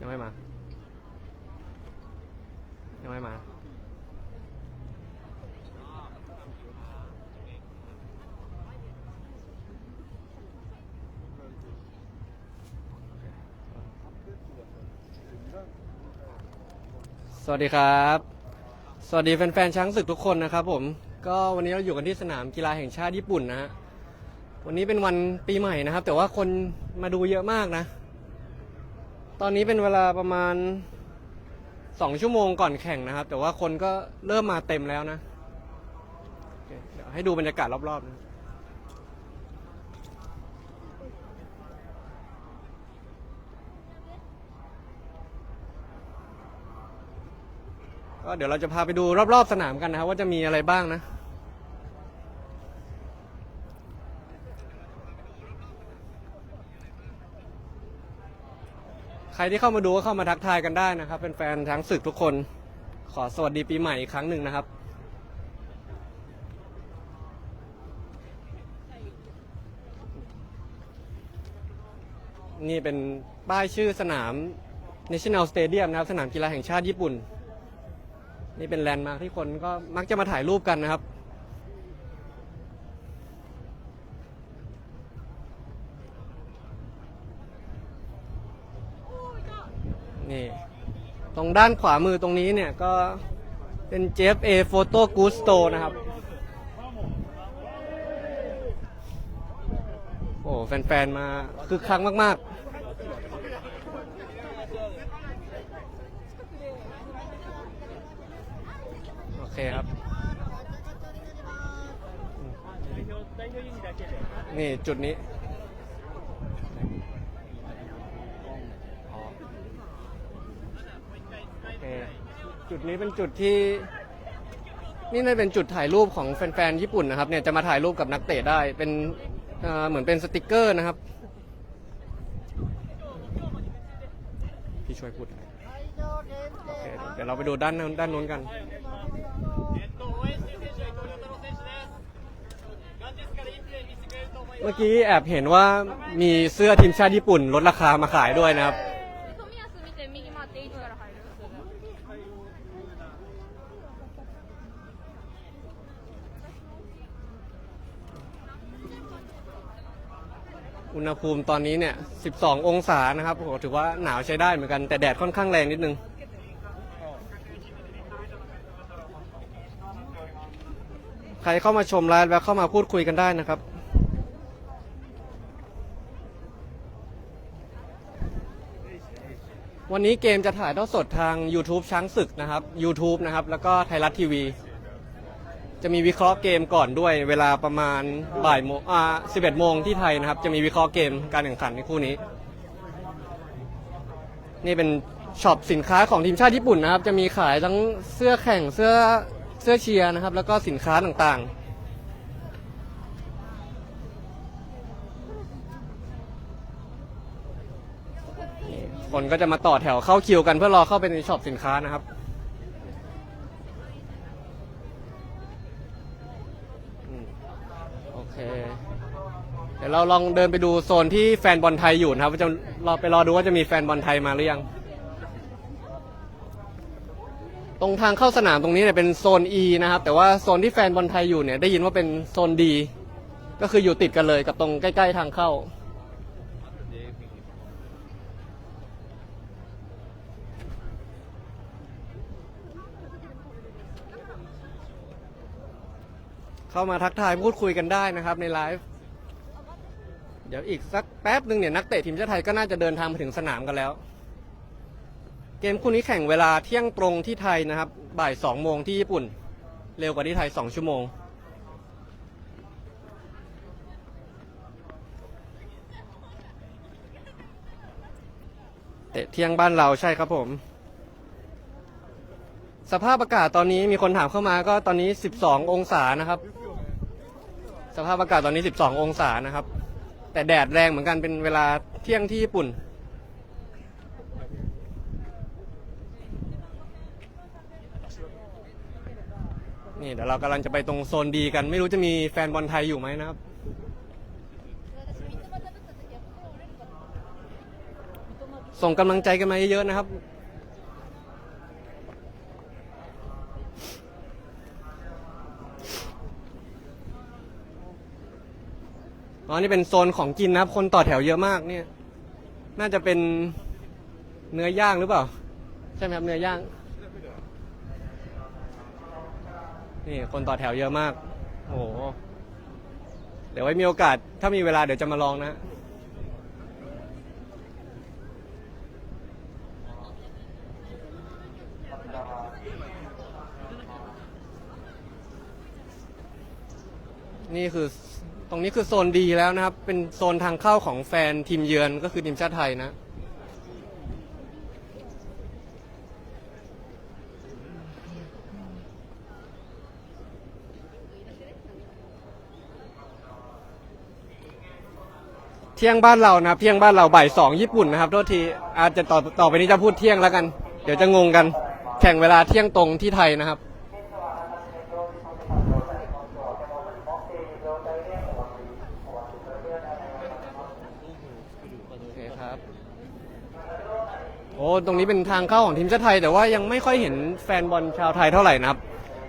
ยังไม่มา ยังไม่มา สวัสดีครับ สวัสดีแฟนๆช้างศึกทุกคนนะครับผม ก็วันนี้เราอยู่กันที่สนามกีฬาแห่งชาติญี่ปุ่นนะฮะ วันนี้เป็นวันปีใหม่นะครับ แต่ว่าคนมาดูเยอะมากนะ ตอนนี้เป็นเวลาประมาณสองชั่วโมงก่อนแข่งนะครับ แต่ว่าคนก็เริ่มมาเต็มแล้วนะเคเดี๋ยวให้ดูบรรยากาศรอบๆนะก็เดี๋ยวเราจะพาไปดูรอบๆสนามกันนะครับว่าจะมีอะไรบ้างนะ ใครที่เข้ามาดูก็เข้ามาทักทายกันได้นะครับเป็นแฟนทั้งศึกทุกคน ขอสวัสดีปีใหม่อีกครั้งหนึ่งนะครับ นี่เป็นป้ายชื่อสนาม National Stadium นะครับ สนามกีฬาแห่งชาติญี่ปุ่น นี่เป็นแลนด์มาร์คที่คนก็มักจะมาถ่ายรูปกันนะครับ ตรงด้านขวามือตรงนี้เนี่ยก็เป็น JFA Photo Good Store นะครับ โอ้แฟน ๆ มาคึกคักมากๆโอเคครับ นี่จุดนี้ โอเค จุดนี้เป็นจุดที่ นี่น่าจะเป็นจุดถ่ายรูปของแฟนๆญี่ปุ่นนะครับ เนี่ยจะมาถ่ายรูปกับนักเตะได้เป็นเเหมือนเป็นสติกเกอร์นะครับพี่ช่วยพูดโอเคเดี๋ยวเราไปดูด้านนู้นด้านนู้นกันเมื่อกี้แอบเห็นว่ามีเสื้อทีมชาติญี่ปุ่นลดราคามาขายด้วยนะครับ ณหภูมิตอนนี้เนี่ย 12 องศานะครับโอ้โหถือว่าหนาวใช้ได้เหมือนกันแต่แดดค่อนข้างแรงนิดนึง ใครเข้ามาชมไลฟ์แล้วเข้ามาพูดคุยกันได้นะครับ วันนี้เกมจะถ่ายทอดสดทาง YouTube ช้างศึกนะครับ YouTube นะครับ แล้วก็ไทยรัฐทีวี จะมีวิเคราะห์เกมก่อนด้วย เวลาประมาณบ่ายโมงอ่า11โมงที่ไทยนะครับ จะมีวิเคราะห์เกมการแข่งขันในคู่นี้ นี่เป็นช็อปสินค้าของทีมชาติญี่ปุ่นนะครับ จะมีขายทั้งเสื้อแข่งเสื้อเสื้อเชียร์นะครับ แล้วก็สินค้าต่างๆคนก็จะมาต่อแถวเข้าคิวกันเพื่อรอเข้าไปในช็อปสินค้านะครับ อืมโอ เคเดี๋ยวเราลองเดินไปดูโซนที่แฟนบอลไทยอยู่นะครับว่าจะรอไปรอดูว่าจะมีแฟนบอลไทยมาหรือยัง ตรงทางเข้าสนามตรงนี้เนี่ยเป็นโซน E นะครับ แต่ว่าโซนที่แฟนบอลไทยอยู่เนี่ยได้ยินว่าเป็นโซน D ก็คืออยู่ติดกันเลยกับตรงใกล้ ๆ ทางเข้า เข้ามาทักทายพูดคุยกันได้นะครับในไลฟ์เดี๋ยวอีกสักแป๊บหนึ่งเนี่ยนักเตะทีมชาติไทยก็น่าจะเดินทางมาถึงสนามกันแล้ว เกมคู่นี้แข่งเวลาเที่ยงตรงที่ไทยนะครับ บ่ายสองโมงที่ญี่ปุ่น เร็วกว่าที่ไทยสองชั่วโมง เตะเที่ยงบ้านเราใช่ครับผม สภาพอากาศตอนนี้มีคนถามเข้ามาก็ตอนนี้ 12 องศานะครับ สภาพอากาศตอนนี้ 12 องศานะครับ แต่แดดแรงเหมือนกันเป็นเวลาเที่ยงที่ญี่ปุ่น นี่เดี๋ยวเรากำลังจะไปตรงโซนดีกัน ไม่รู้จะมีแฟนบอลไทยอยู่ไหมนะครับส่งกำลังใจกันมาเยอะๆนะครับ นี่เป็นโซนของกินนะครับ คนต่อแถวเยอะมากเนี่ย น่าจะเป็นเนื้อย่างหรือเปล่า ใช่ไหมครับเนื้อย่าง นี่คนต่อแถวเยอะมาก โอ้โห เดี๋ยวไว้มีโอกาส ถ้ามีเวลาเดี๋ยวจะมาลองนะนี่คือ ตรงนี้คือโซนดีแล้วนะครับ เป็นโซนทางเข้าของแฟนทีมเยือนก็คือทีมชาติไทยนะเที่ยงบ้านเรานะครับเที่ยงบ้านเราบ่ายสองญี่ปุ่นนะครับโทษทีอาจจะต่อต่อไปนี้จะพูดเที่ยงแล้วกัน เดี๋ยวจะงงกัน แข่งเวลาเที่ยงตรงที่ไทยนะครับ โอเคครับ โอ้ตรงนี้เป็นทางเข้าของทีมชาติไทย แต่ว่ายังไม่ค่อยเห็นแฟนบอลชาวไทยเท่าไหร่นะครับ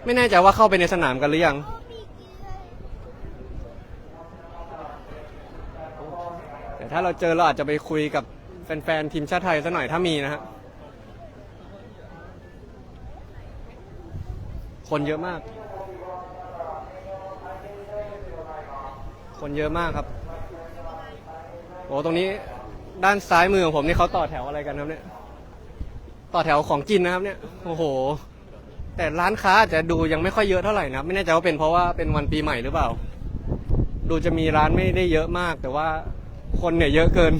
ไม่แน่ใจว่าเข้าไปในสนามกันหรือยังแต่ถ้าเราเจอเราอาจจะไปคุยกับแฟนๆทีมชาติไทยซะหน่อยถ้ามีนะฮะคนเยอะมาก คนเยอะมากครับ โอ้ตรงนี้ด้านซ้ายมือของผมนี่เขาต่อแถวอะไรกันครับเนี่ย ต่อแถวของกินนะครับเนี่ยโอ้โห แต่ร้านค้าอาจจะดูยังไม่ค่อยเยอะเท่าไหร่นะครับไม่แน่ใจว่าเป็นเพราะว่าเป็นวันปีใหม่หรือเปล่า ดูจะมีร้านไม่ได้เยอะมาก แต่ว่าคนเนี่ยเยอะเกิน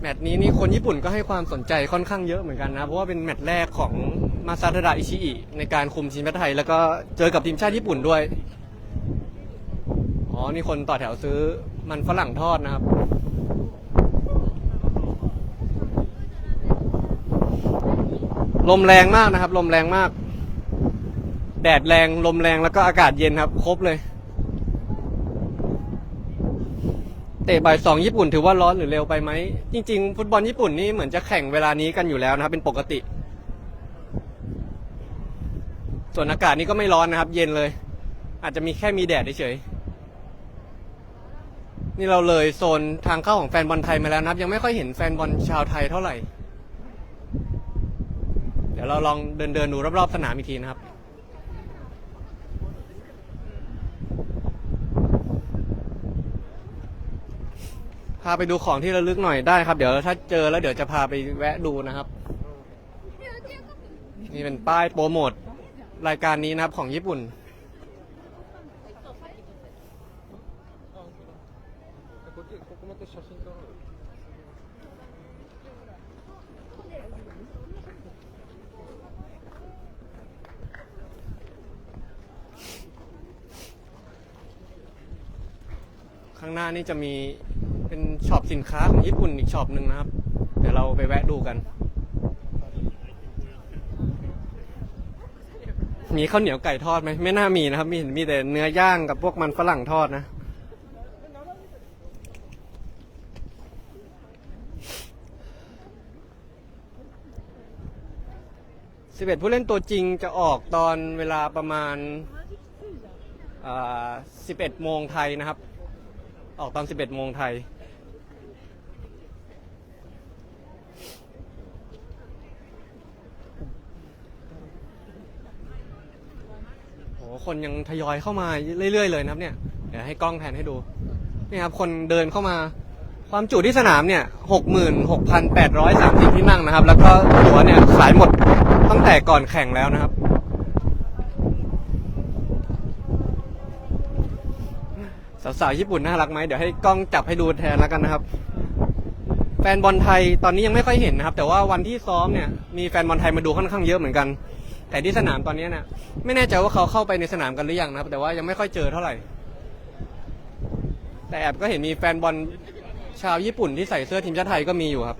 แมตช์นี้นี่คนญี่ปุ่นก็ให้ความสนใจค่อนข้างเยอะเหมือนกันนะ เพราะว่าเป็นแมตช์แรกของมาซาทาดะอิชิอิในการคุมทีมชาติไทย แล้วก็เจอกับทีมชาติญี่ปุ่นด้วย อ๋อ นี่คนต่อแถวซื้อมันฝรั่งทอดนะครับ ลมแรงมากนะครับ ลมแรงมาก แดดแรง ลมแรงแล้วก็อากาศเย็นครับ ครบเลย เตะบ่ายสองญี่ปุ่นถือว่าร้อนหรือเร็วไปไหม จริง ๆ ฟุตบอลญี่ปุ่นนี่เหมือนจะแข่งเวลานี้กันอยู่แล้วนะครับ เป็นปกติ ส่วนอากาศนี่ก็ไม่ร้อนนะครับ เย็นเลย อาจจะมีแค่มีแดดเฉยๆ นี่เราเลยโซนทางเข้าของแฟนบอลไทยมาแล้วนะครับ ยังไม่ค่อยเห็นแฟนบอลชาวไทยเท่าไหร่ เดี๋ยวเราลองเดินเดินดูรอบๆสนามอีกทีนะครับ พาไปดูของที่ระลึกหน่อยได้ครับ เดี๋ยวถ้าเจอแล้วเดี๋ยวจะพาไปแวะดูนะครับ นี่เป็นป้ายโปรโมทรายการนี้นะครับของญี่ปุ่น ข้างหน้านี่จะมีเป็นช็อปสินค้าของญี่ปุ่นอีกช็อปหนึ่งนะครับ เดี๋ยวเราไปแวะดูกัน มีข้าวเหนียวไก่ทอดไหมไม่น่ามีนะครับ มีมีแต่เนื้อย่างกับพวกมันฝรั่งทอดนะ สิบเอ็ดผู้เล่นตัวจริงจะออกตอนเวลาประมาณสิบเอ็ดโมงไทยนะครับ ออกตอน 11 โมงไทยโอ้คนยังทยอยเข้ามาเรื่อยๆเลยนะครับเนี่ย เดี๋ยวให้กล้องแผนให้ดู นี่ครับ คนเดินเข้ามา ความจุที่สนามเนี่ย 66,830 ที่นั่งนะครับ แล้วก็ตั๋วเนี่ยขายหมดตั้งแต่ก่อนแข่งแล้วนะครับ สาวๆญี่ปุ่นน่ารักไหมเดี๋ยวให้กล้องจับให้ดูแทนแล้วกันนะครับ แฟนบอลไทยตอนนี้ยังไม่ค่อยเห็นนะครับ แต่ว่าวันที่ซ้อมเนี่ยมีแฟนบอลไทยมาดูค่อนข้างเยอะเหมือนกัน แต่ที่สนามตอนนี้เนี่ยไม่แน่ใจว่าเขาเข้าไปในสนามกันหรือยังนะครับ แต่ว่ายังไม่ค่อยเจอเท่าไหร่ แต่แอบก็เห็นมีแฟนบอลชาวญี่ปุ่นที่ใส่เสื้อทีมชาติไทยก็มีอยู่ครับ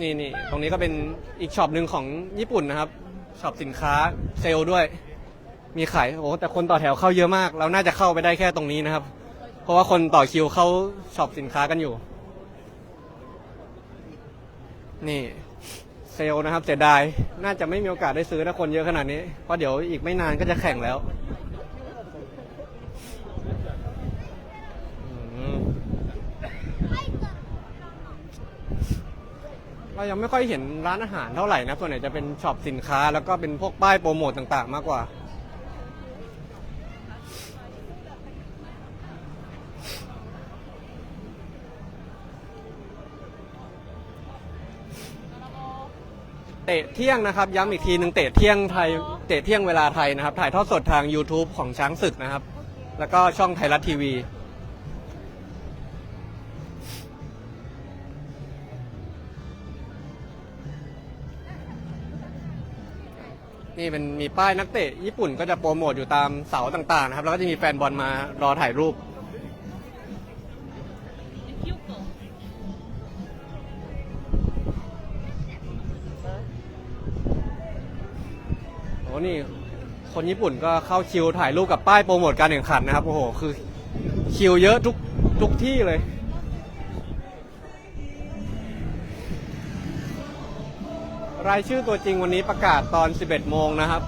นี่นี่ตรงนี้ก็เป็นอีกช็อปหนึ่งของญี่ปุ่นนะครับช็อปสินค้าเซลล์ด้วย มีขายโอ้แต่คนต่อแถวเข้าเยอะมาก เราน่าจะเข้าไปได้แค่ตรงนี้นะครับ เพราะว่าคนต่อคิวเข้าช็อปสินค้ากันอยู่ นี่เซลนะครับเสียดายน่าจะไม่มีโอกาสได้ซื้อถ้าคนเยอะขนาดนี้เพราะเดี๋ยวอีกไม่นานก็จะแข่งแล้วเรายังไม่ค่อยเห็นร้านอาหารเท่าไหร่นะส่วนใหญ่จะเป็นช็อปสินค้า แล้วก็เป็นพวกป้ายโปรโมทต่าง ๆ มากกว่า เตะเที่ยงนะครับ ย้ำอีกทีหนึ่งเตะเที่ยงไทยเตะเที่ยงเวลาไทยนะครับ ถ่ายทอดสดทาง YouTube ของช้างศึกนะครับ แล้วก็ช่องไทยรัฐทีวี นี่เป็นมีป้ายนักเตะญี่ปุ่นก็จะโปรโมทอยู่ตามเสาต่างๆนะครับ แล้วก็จะมีแฟนบอลมารอถ่ายรูป นี่คนญี่ปุ่นก็เข้าคิวถ่ายรูปกับป้ายโปรโมทการแข่งขันนะครับ โอ้โห คือคิวเยอะทุกทุกที่เลย รายชื่อตัวจริงวันนี้ประกาศตอน 11 โมงนะครับ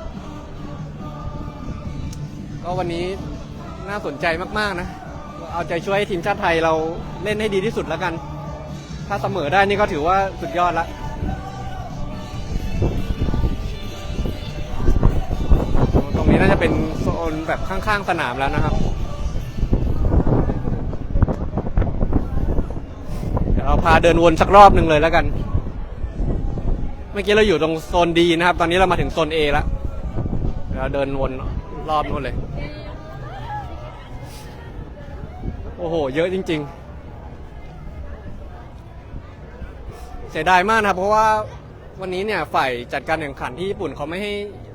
ก็วันนี้น่าสนใจมาก ๆ นะ เอาใจช่วยให้ทีมชาติไทยเราเล่นให้ดีที่สุดแล้วกัน ถ้าเสมอได้นี่ก็ถือว่าสุดยอดละ เป็นโซนแบบข้างๆสนามแล้วนะครับ เดี๋ยวเราพาเดินวนสักรอบหนึ่งเลยแล้วกัน เมื่อกี้เราอยู่ตรงโซนดีนะครับ ตอนนี้เรามาถึงโซน A แล้วเราเดินวนรอบนู้นเลย โอ้โห เยอะจริง ๆ เสียดายมากนะครับ เพราะว่า วันนี้เนี่ยฝ่ายจัดการแข่งขันที่ญี่ปุ่นเขาไม่ให้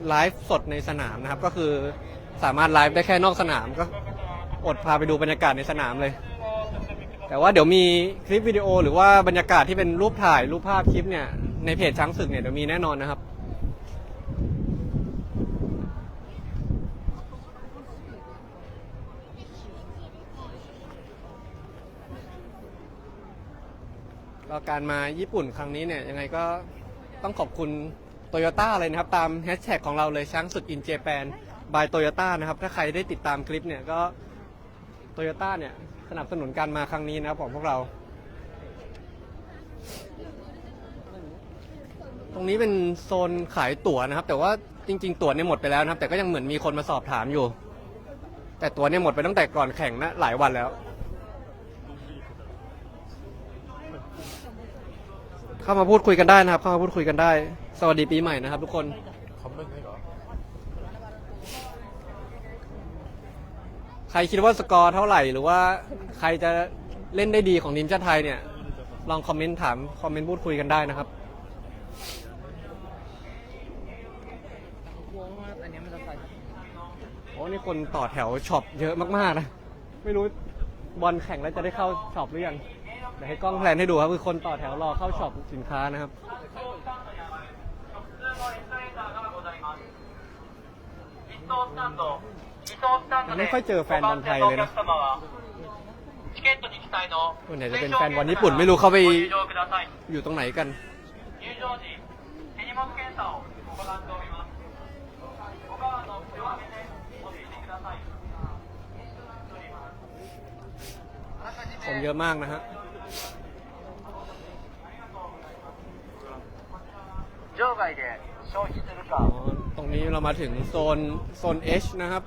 ไลฟ์สดในสนามนะครับ ก็คือสามารถไลฟ์ได้แค่นอกสนามก็อดพาไปดูบรรยากาศในสนามเลย แต่ว่าเดี๋ยวมีคลิปวิดีโอหรือว่าบรรยากาศที่เป็นรูปถ่ายรูปภาพคลิปเนี่ยในเพจช้างศึกเนี่ยเดี๋ยวมีแน่นอนนะครับก็การมาญี่ปุ่นครั้งนี้เนี่ยยังไงก็ ต้องขอบคุณโตโยต้าเลยนะครับ ตามแฮชแท็กของเราเลยช้างศึกอินเจแปนบายโตโยต้านะครับ ถ้าใครได้ติดตามคลิปเนี่ยก็โตโยต้าเนี่ยสนับสนุนการมาครั้งนี้นะครับของพวกเรา ตรงนี้เป็นโซนขายตั๋วนะครับ แต่ว่าจริง ๆ ตั๋วเนี่ยหมดไปแล้วนะครับ แต่ก็ยังเหมือนมีคนมาสอบถามอยู่ แต่ตั๋วเนี่ยหมดไปตั้งแต่ก่อนแข่งนะหลายวันแล้ว เข้ามาพูดคุยกันได้นะครับ เข้ามาพูดคุยกันได้ สวัสดีปีใหม่นะครับ ทุกคน คอมเมนต์ให้เหรอใครคิดว่าสกอร์เท่าไหร่ หรือว่าใครจะเล่นได้ดีของทีมชาติไทยเนี่ย ลองคอมเมนต์ถาม คอมเมนต์พูดคุยกันได้นะครับโอ้นี่คนต่อแถวช็อปเยอะมากๆนะ ไม่รู้บอลแข่งแล้วจะได้เข้าช็อปหรือยัง เดี๋ยวให้กล้องแพลนให้ดูครับคือคนต่อแถวรอเข้าช็อปสินค้านะครับ ไม่ค่อยเจอแฟนบอลไทยเลยนะส่วนใหญ่จะเป็นแฟนบอลญี่ปุ่นไม่รู้เขาไปอยู่ตรงไหนกันคนเยอะมากนะฮะ 場外で消費する อ๋อ か ตรงนี้เรามาถึงโซนโซน H นะครับ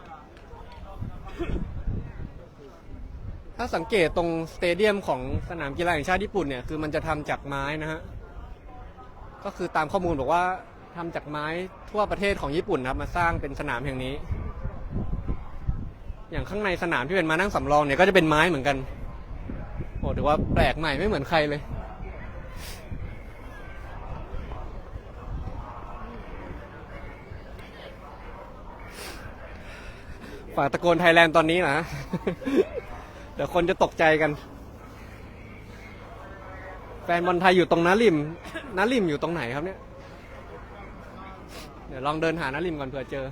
ถ้าสังเกตตรงสเตเดียมของสนามกีฬาแห่งชาติญี่ปุ่นเนี่ยคือมันจะทำจากไม้นะฮะ ก็คือตามข้อมูลบอกว่าทำจากไม้ทั่วประเทศของญี่ปุ่นนะครับ มาสร้างเป็นสนามแห่งนี้ อย่างข้างในสนามที่เป็นมานั่งสำรองเนี่ยก็จะเป็นไม้เหมือนกัน โอ้ถือว่าแปลกใหม่ไม่เหมือนใครเลย ฝากตะโกนไทยแลนด์ตอนนี้นะ เดี๋ยวคนจะตกใจกัน แฟนบอลไทยอยู่ตรงน้าริมน้าริมอยู่ตรงไหนครับเนี่ย เดี๋ยวลองเดินหาน้าริมก่อนเผื่อเจอ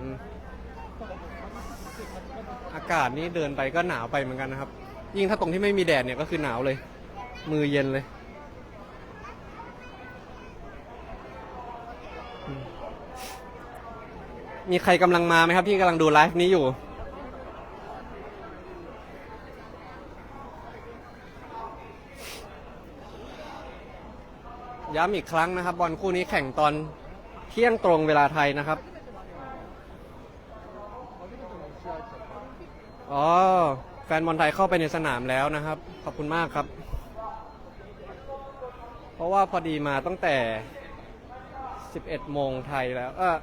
อืมอากาศนี้เดินไปก็หนาวไปเหมือนกันนะครับ ยิ่งถ้าตรงที่ไม่มีแดดเนี่ยก็คือหนาวเลย มือเย็นเลย มีใครกำลังมาไหมครับ ที่กำลังดูไลฟ์นี้อยู่ ย้ำอีกครั้งนะครับ บอลคู่นี้แข่งตอนเที่ยงตรงเวลาไทยนะครับ อ๋อ แฟนบอลไทยเข้าไปในสนามแล้วนะครับ ขอบคุณมากครับ เพราะว่าพอดีมาตั้งแต่ 11โมงไทยแล้วเออ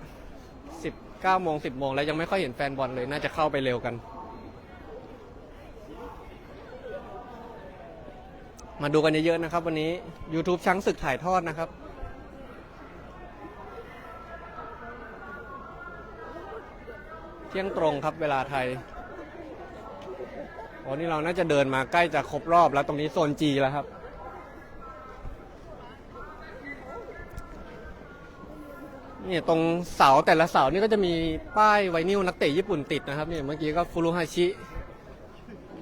19โมง10โมงแล้วยังไม่ค่อยเห็นแฟนบอลเลยน่าจะเข้าไปเร็วกัน มาดูกันเยอะๆนะครับ วันนี้ YouTube ช้างศึกถ่ายทอดนะครับเที่ยงตรงครับเวลาไทยโอ้นี่เราน่าจะเดินมาใกล้จะครบรอบแล้วตรงนี้โซนจีแล้วครับ เนี่ยตรงเสาแต่ละเสานี่ก็จะมีป้ายไวนิลนักเตะญี่ปุ่นติดนะครับเนี่ยเมื่อกี้ก็ฟูรุฮาชิ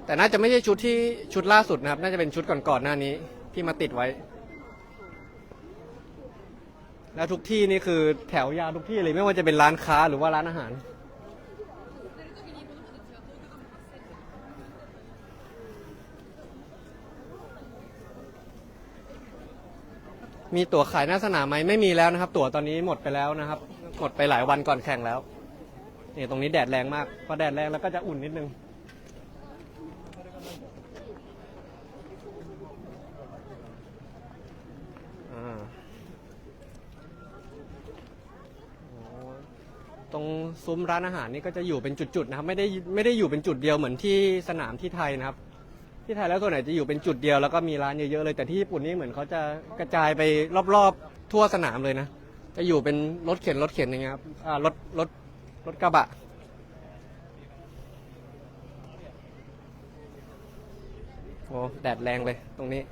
แต่น่าจะไม่ใช่ชุดที่ชุดล่าสุดนะครับ น่าจะเป็นชุดก่อนๆหน้านี้ที่มาติดไว้ แล้วทุกที่นี่คือแถวยาวทุกที่เลยไม่ว่าจะเป็นร้านค้าหรือว่าร้านอาหาร มีตั๋วขายหน้าสนามไหมไม่มีแล้วนะครับ ตั๋วตอนนี้หมดไปแล้วนะครับ หมดไปหลายวันก่อนแข่งแล้วนี่ตรงนี้แดดแรงมากพอแดดแรงแล้วก็จะอุ่นนิดนึงตรงซุ้มร้านอาหารนี่ก็จะอยู่เป็นจุดๆนะครับ ไม่ได้ไม่ได้อยู่เป็นจุดเดียวเหมือนที่สนามที่ไทยนะครับ ที่ไทยแล้วส่วนไหนจะอยู่เป็นจุดเดียวแล้วก็มีร้านเยอะๆเลยแต่ที่ญี่ปุ่นนี่เหมือนเขาจะกระจายไปรอบๆทั่วสนามเลยนะ จะอยู่เป็นรถเข็นรถเข็นอย่างเงี้ยครับอ่ารถรถรถกระบะโอ้แดดแรงเลยตรงนี้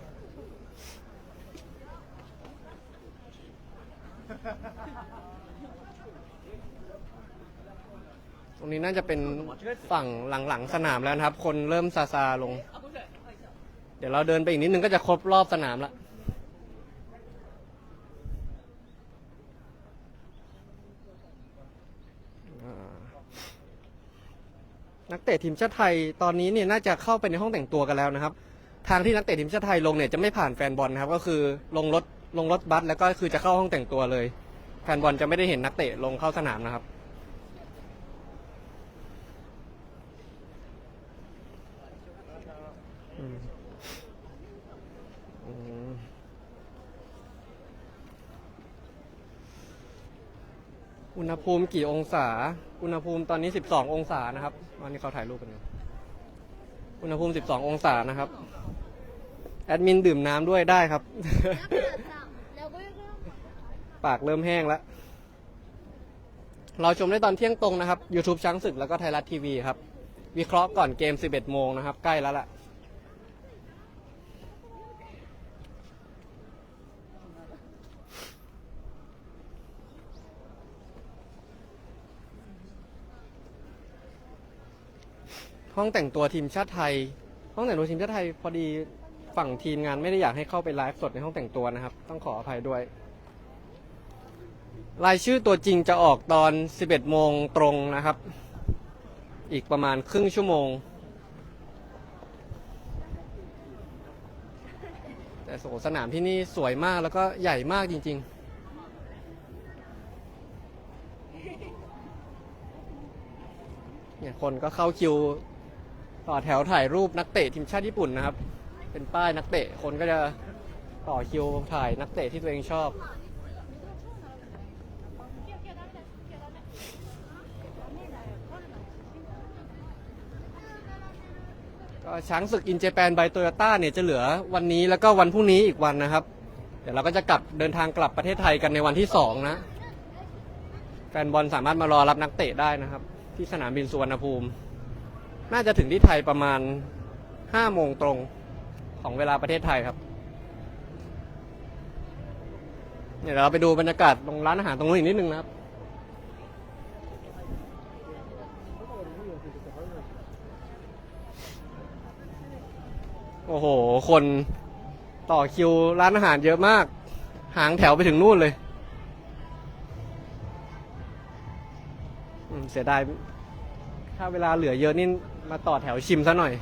ตรงนี้น่าจะเป็นฝั่งหลังๆสนามแล้วนะครับ คนเริ่มซาซาลง ดี๋ยวเราเดินไปอีกนิดนึงก็จะครบรอบสนามละนักเตะทีมชาติไทยตอนนี้เนี่ยน่าจะเข้าไปในห้องแต่งตัวกันแล้วนะครับ ทางที่นักเตะทีมชาติไทยลงเนี่ยจะไม่ผ่านแฟนบอลนะครับ ก็คือลงรถลงรถบัสแล้วก็คือจะเข้าห้องแต่งตัวเลย แฟนบอลจะไม่ได้เห็นนักเตะลงเข้าสนามนะครับ อุณหภูมิกี่องศา อุณหภูมิตอนนี้ 12 องศานะครับวันนี้เขาถ่ายรูปกันอยู่อุณหภูมิ 12 องศานะครับ แอดมินดื่มน้ำด้วยได้ครับ ปากเริ่มแห้งแล้ว เราชมได้ตอนเที่ยงตรงนะครับ YouTube ช้างศึกแล้วก็ไทยรัฐทีวีครับ วิเคราะห์ก่อนเกม 11 โมงนะครับ ใกล้แล้วล่ะ ห้องแต่งตัวทีมชาติไทย ห้องแต่งตัวทีมชาติไทย พอดีฝั่งทีมงานไม่ได้อยากให้เข้าไปไลฟ์สดในห้องแต่งตัวนะครับ ต้องขออภัยด้วย รายชื่อตัวจริงจะออกตอน 11 โมงตรงนะครับ อีกประมาณครึ่งชั่วโมง แต่โสสนามที่นี่สวยมากแล้วก็ใหญ่มากจริง ๆเนี่ยคนก็เข้าคิว ต่อแถวถ่ายรูปนักเตะทีมชาติญี่ปุ่นนะครับ เป็นป้ายนักเตะคนก็จะต่อคิวถ่ายนักเตะที่ตัวเองชอบก็ช้างศึกอินเจแปนไบโตโยต้าเนี่ยจะเหลือวันนี้แล้วก็วันพรุ่งนี้อีกวันนะครับ เดี๋ยวเราก็จะกลับเดินทางกลับประเทศไทยกันในวันที่สองนะแฟนบอลสามารถมารอรับนักเตะได้นะครับ ที่สนามบินสุวรรณภูมิ น่าจะถึงที่ไทยประมาณห้าโมงตรงของเวลาประเทศไทยครับ เดี๋ยวเราไปดูบรรยากาศตรงร้านอาหารตรงนู้นอีกนิดนึงนะครับ โอ้โห คนต่อคิวร้านอาหารเยอะมาก หางแถวไปถึงนู่นเลย เสียดาย ถ้าเวลาเหลือเยอะนี่ มาต่อแถวชิมซะหน่อย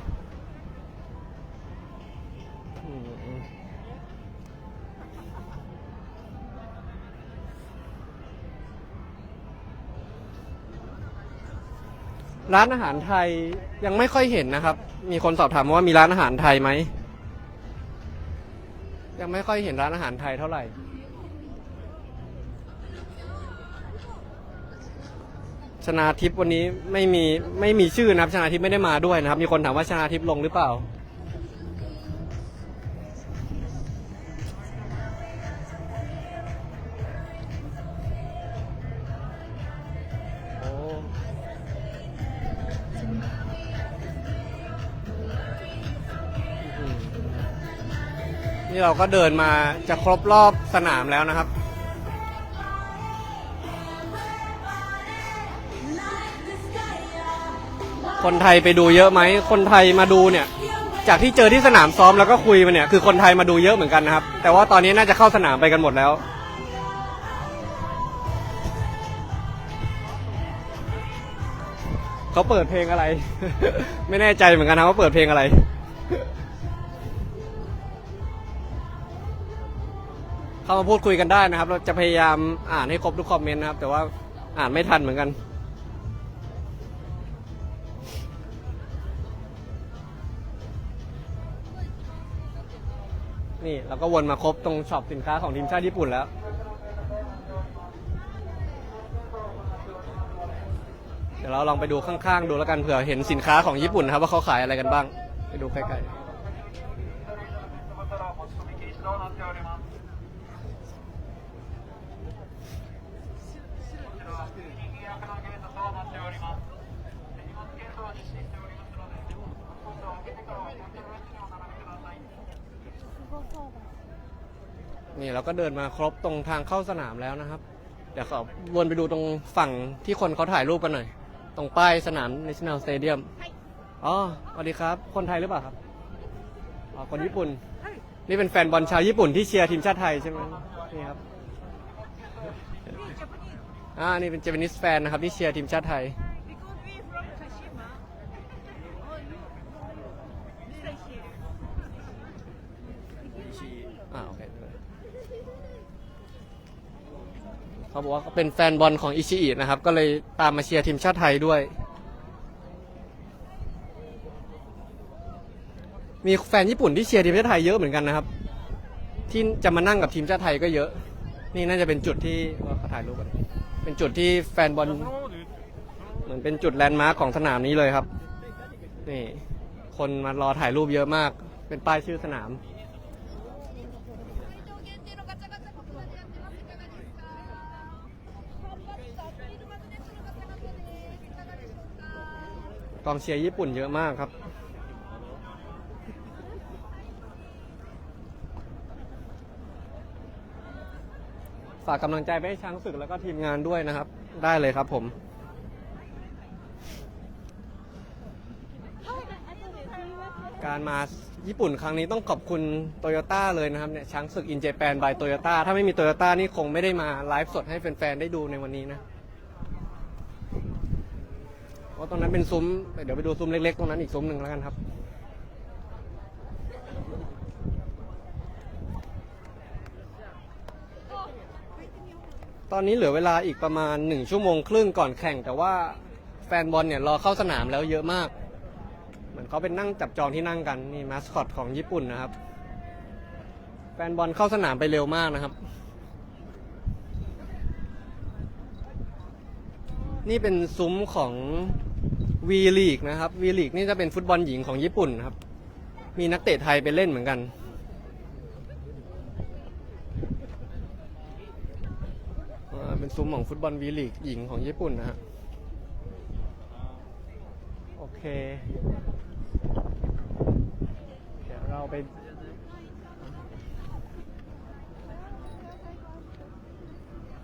ร้านอาหารไทยยังไม่ค่อยเห็นนะครับ มีคนสอบถามว่ามีร้านอาหารไทยไหม ยังไม่ค่อยเห็นร้านอาหารไทยเท่าไหร่ ชนาทิพย์วันนี้ไม่มีไม่มีชื่อนะครับ ชนาทิพย์ไม่ได้มาด้วยนะครับ มีคนถามว่าชนาทิพย์ลงหรือเปล่า นี่เราก็เดินมาจะครบรอบสนามแล้วนะครับ คนไทยไปดูเยอะไหม คนไทยมาดูเนี่ย จากที่เจอที่สนามซ้อมแล้วก็คุยมาเนี่ย คือคนไทยมาดูเยอะเหมือนกันนะครับ แต่ว่าตอนนี้น่าจะเข้าสนามไปกันหมดแล้ว เขาเปิดเพลงอะไร ไม่แน่ใจเหมือนกันนะว่าเปิดเพลงอะไรเข้ามาพูดคุยกันได้นะครับ เราจะพยายามอ่านให้ครบทุกคอมเมนต์นะครับ แต่ว่าอ่านไม่ทันเหมือนกัน นี่เราก็วนมาครบตรงช็อปสินค้าของทีมชาติญี่ปุ่นแล้ว เดี๋ยวเราลองไปดูข้างๆ ดูแล้วกันเผื่อเห็นสินค้าของญี่ปุ่นนะครับว่าเขาขายอะไรกันบ้าง ไปดูใกล้ๆ นี่เราก็เดินมาครบตรงทางเข้าสนามแล้วนะครับ เดี๋ยวขอวนไปดูตรงฝั่งที่คนเขาถ่ายรูปกันหน่อย ตรงป้ายสนาม National Stadium อ๋อสวัสดีครับ คนไทยหรือเปล่าครับอ๋อคนญี่ปุ่น นี่เป็นแฟนบอลชาวญี่ปุ่นที่เชียร์ทีมชาติไทยใช่ไหมนี่ครับอ่านี่เป็นเจแปนิสแฟนนะครับที่เชียร์ทีมชาติไทย Because we from Kashima. Oh, you stay here. อ่าโอเค เขาบอกว่าเขาเป็นแฟนบอลของอิชิอินะครับ ก็เลยตามมาเชียร์ทีมชาติไทยด้วย มีแฟนญี่ปุ่นที่เชียร์ทีมชาติไทยเยอะเหมือนกันนะครับ ที่จะมานั่งกับทีมชาติไทยก็เยอะ นี่น่าจะเป็นจุดที่เขาถ่ายรูปกันเป็นจุดที่แฟนบอลเหมือนเป็นจุดแลนด์มาร์คของสนามนี้เลยครับ นี่ คนมารอถ่ายรูปเยอะมาก เป็นป้ายชื่อสนาม กองเชียร์ญี่ปุ่นเยอะมากครับ ฝากกำลังใจไปให้ช้างศึกแล้วก็ทีมงานด้วยนะครับ ได้เลยครับผมการมาญี่ปุ่นครั้งนี้ต้องขอบคุณโตโยต้าเลยนะครับเนี่ยช้างศึกอินเจแปนบายโตโยต้าถ้าไม่มีโตโยต้านี่คงไม่ได้มาไลฟ์สดให้แฟนๆ ได้ดูในวันนี้นะ ราะตรงนั้นเป็นซุ้ม เดี๋ยวไปดูซุ้มเล็กๆตรงนั้นอีกซุ้มหนึ่งแล้วกันครับ ตอนนี้เหลือเวลาอีกประมาณหนึ่งชั่วโมงครึ่งก่อนแข่ง แต่ว่าแฟนบอลเนี่ยรอเข้าสนามแล้วเยอะมาก เหมือนเขาเป็นนั่งจับจองที่นั่งกันนี่มาสคอตของญี่ปุ่นนะครับ แฟนบอลเข้าสนามไปเร็วมากนะครับนี่เป็นซุ้มของ วีลีกนะครับวีลีกนี่จะเป็นฟุตบอลหญิงของญี่ปุ่นครับ มีนักเตะไทยไปเล่นเหมือนกัน เป็นซุ้มของฟุตบอลวีลีกหญิงของญี่ปุ่นนะฮะ โอเค เดี๋ยวเราไป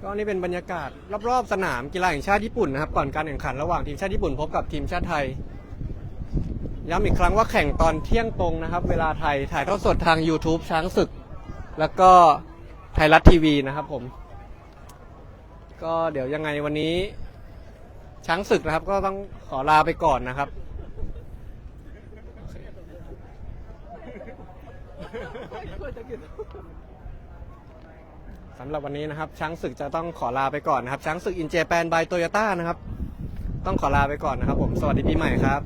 ก็นี่เป็นบรรยากาศรอบๆสนามกีฬาแห่งชาติญี่ปุ่นนะครับ ก่อนการแข่งขันระหว่างทีมชาติญี่ปุ่นพบกับทีมชาติไทย ย้ำอีกครั้งว่าแข่งตอนเที่ยงตรงนะครับ เวลาไทยถ่ายทอดสดทาง YouTube ช้างศึก แล้วก็ไทยรัฐทีวีนะครับผม ก็เดี๋ยวยังไงวันนี้ ช้างศึกนะครับ ก็ต้องขอลาไปก่อนนะครับ สำหรับวันนี้นะครับช้างศึกจะต้องขอลาไปก่อนนะครับช้างศึกอินเจแปนบายโตโยต้านะครับ ต้องขอลาไปก่อนนะครับผมสวัสดีปีใหม่ครับ